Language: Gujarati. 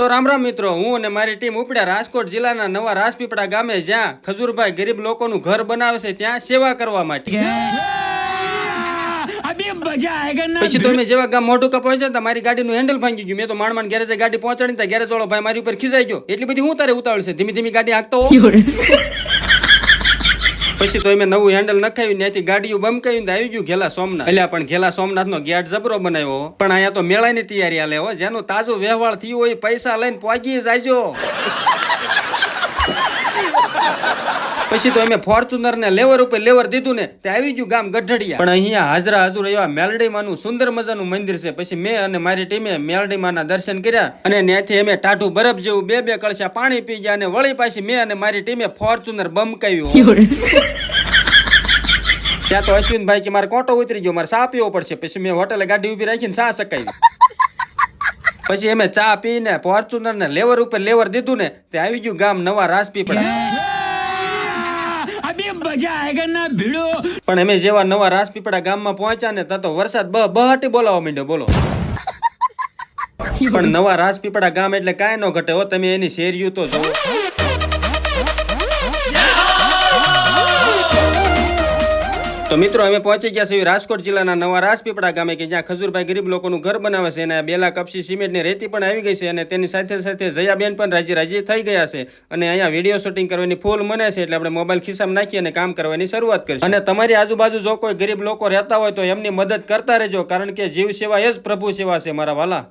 તો રામ રામ મિત્રો હું અને મારી ટીમ ઉપડ્યા રાજકોટ જિલ્લાના નવા રાજપીપળા ગામે જ્યાં ખજુરભાઈ ગરીબ લોકોનું ઘર બનાવે છે ત્યાં સેવા કરવા માટે. પછી તો જેવા ગામ મોઢું કા પહોંચ્યા હતા મારી ગાડીનું હેન્ડલ ભાંગી ગયું. મેં તો માણ માંડ ગેરેજે ગાડી પહોંચાડી ત્યાં ગેરેજ વાળો ભાઈ મારી ઉપર ખીજાઈ ગયો. એટલી બધી હું તારે ઉતાવળ છે? ધીમે ધીમે ગાડી હાંકતો પછી તો અમે નવું હેન્ડલ નખાવ્યું ત્યાંથી ગાડીઓ બમકાયું ને આવી ગયું ઘેલા સોમનાથ. એટલે પણ ઘેલા સોમનાથ નો ગેટ જબરો બનાવ્યો પણ અહીંયા તો મેળાની તૈયારી હાલે હો. જેનો તાજો વ્યવહાર થયો હોય પૈસા લઈને પહોંચી જાયજો પછી તો અમે ફોર્ચ્યુનર ને લેવર ઉપર લેવર દીધું ને તે આવી ગયું ગામ ગઢડિયા. પણ અહીંયા હાજરા હાજર એવા મેલડીમાનું સુંદર મજાનું મંદિર છે. પછી મેં અને મારી ટીમે મેલડીમાના દર્શન કર્યા અને ત્યાંથી અમે ટાઢું બરફ જેવું બે બે કળશા પાણી પી ગયા અને વળી પાછી મેં અને મારી ટીમે ફોર્ચ્યુનર બમકાવ્યું. ત્યાં તો અશ્વિનભાઈ કે મારે કોટો ઉતરી ગયો મારે ચા પીવો પડશે. પછી મેં હોટેલે ગાડી ઊભી રાખીને સા શકાય પછી અમે ચા પીને ફોર્ચ્યુનર ને લેવર ઉપર લેવર દીધું ને તે આવી ગયું ગામ નવા રાજપીપળા પણ અમે જેવા નવા રાજપીપળા ગામમાં પહોંચ્યા ને તો વરસાદ બ બહાટી બોલાવા માંડ્યો બોલો. પણ નવા રાજપીપળા ગામ એટલે કાંઈ ન ઘટે હો તમે એની શેરીયું તો જોવો તો મિત્રો અમે પહોંચી ગયા છીએ રાજકોટ જિલ્લાના નવા રાજપીપળા ગામે કે જ્યાં ખજૂરભાઈ ગરીબ લોકોનું ઘર બનાવે છે અને બેલા કપસી સિમેન્ટની રેતી પણ આવી ગઈ છે અને તેની સાથે સાથે જયાબેન પણ રાજી રાજી થઈ ગયા છે અને અહીંયા વીડિયો શૂટિંગ કરવાની ફૂલ મને છે એટલે આપણે મોબાઈલ ખિસ્સામાં નાખી અને કામ કરવાની શરૂઆત કરી અને તમારી આજુબાજુ જો કોઈ ગરીબ લોકો રહેતા હોય તો એમની મદદ કરતા રહેજો, કારણ કે જીવ સેવા એ જ પ્રભુ સેવા છે, મારા વાલા.